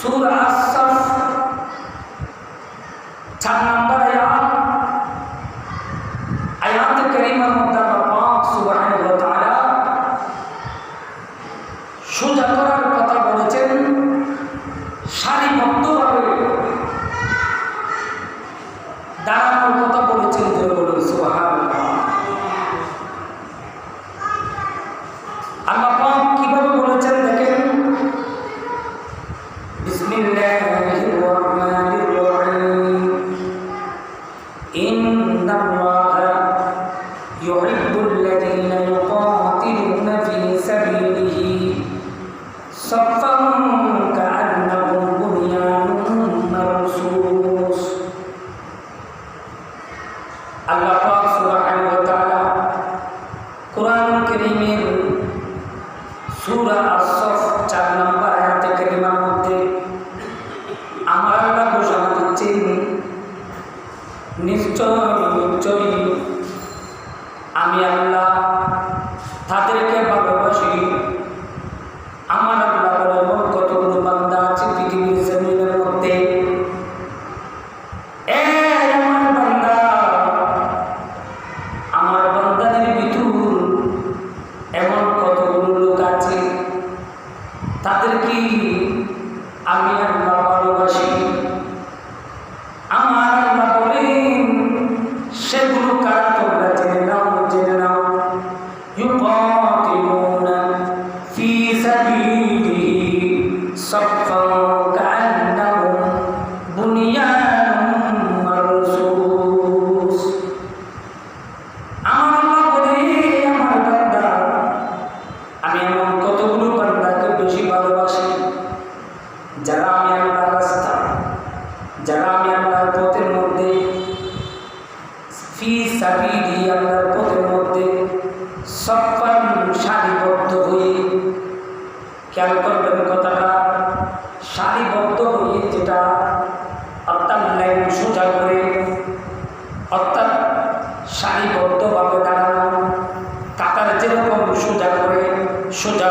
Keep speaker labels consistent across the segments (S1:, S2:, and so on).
S1: সুর আসাফ চার ভালোবাসি আমার যারা আমি আমরা রাস্তা, যারা আমি আমরা পথের মধ্যে, ফি সাবিলি আল্লাহর পথের মধ্যে সপ্পান সারিবদ্ধ হয়ে, খেয়াল করবেন কথাটা, সারিবদ্ধ হয়ে যেটা অর্থাৎ লাইন সোজা করে, অর্থাৎ সারিবদ্ধভাবে দাঁড়ানো কাতার যেরকম সোজা করে, সোজা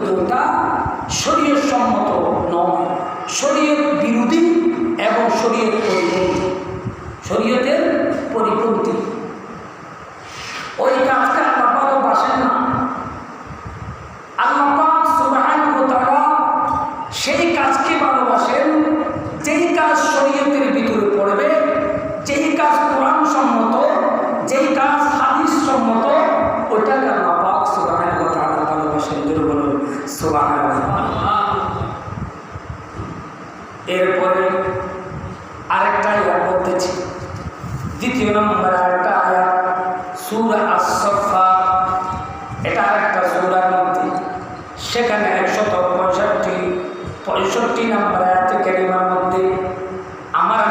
S1: কিন্তু তা শরীর সম্মত নয়। শরীরের বিরোধী এবং শরীরের পরিপন্থী। শরীয়তের পরিপন্থী। নম্বর আয়াতে কারিমার মধ্যে আমার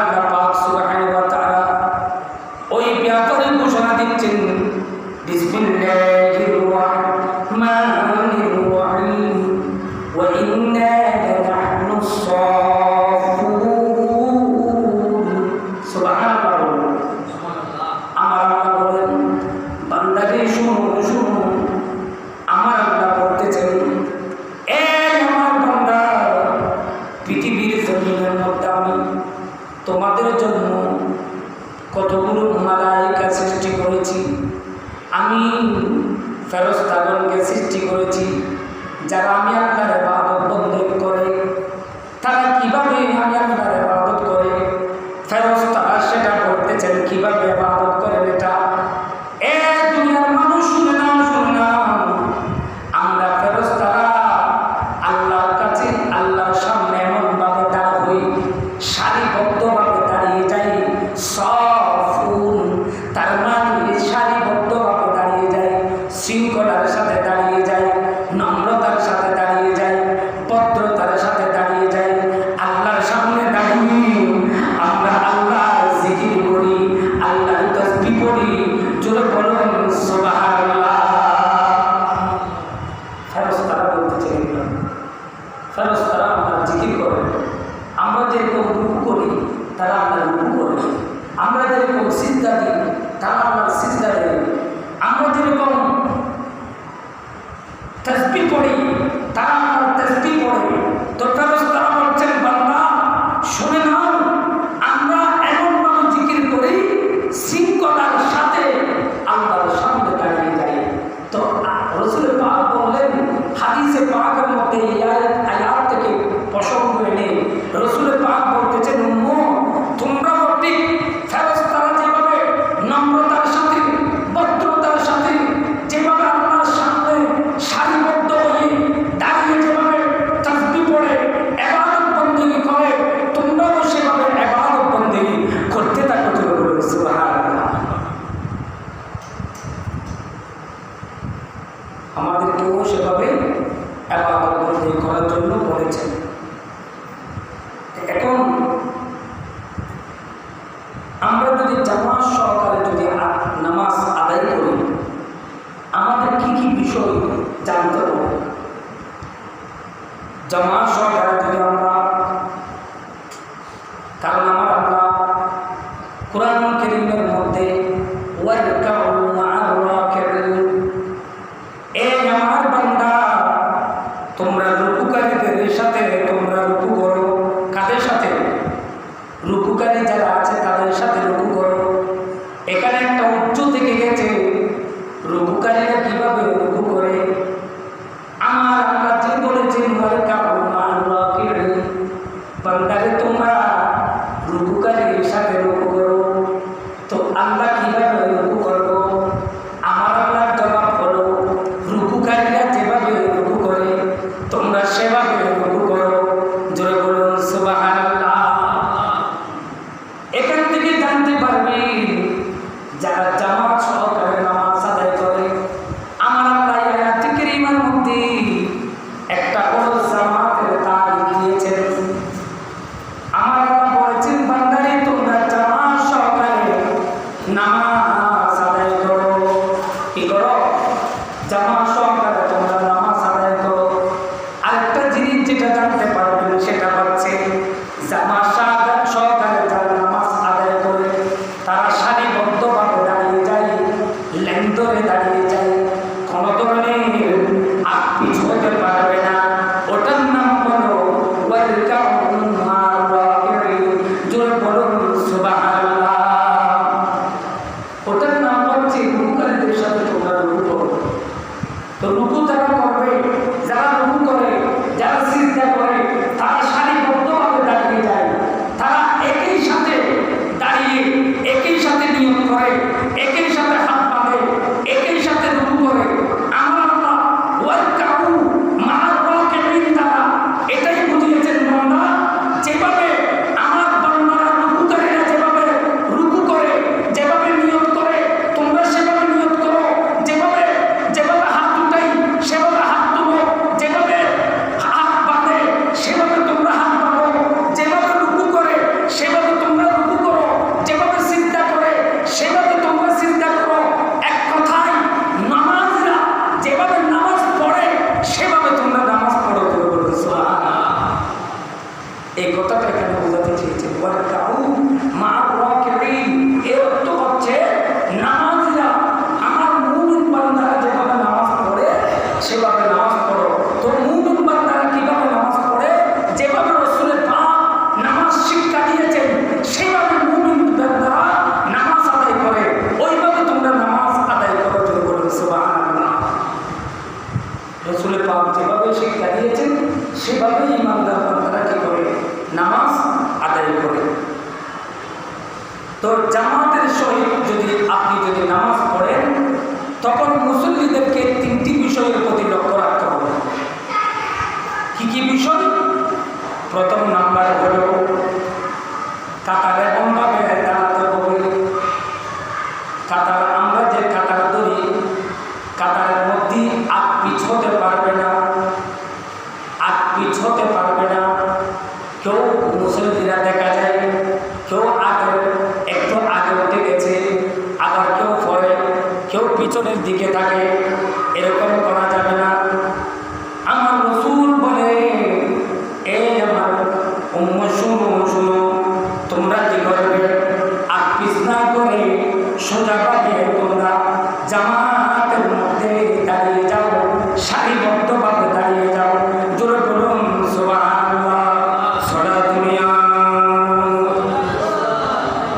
S1: আমাদেরকেও সেভাবে আবাদবন্দি করার জন্য বলেছেন। এখন আমরা যদি জামাজ সহকারে যদি নামাজ আদায় করি, আমাদের কি কি বিষয় জানতে হবে? জামাজ সহকারে যদি আমরা কারণ আমার আমরা কোরআন করিমের torno con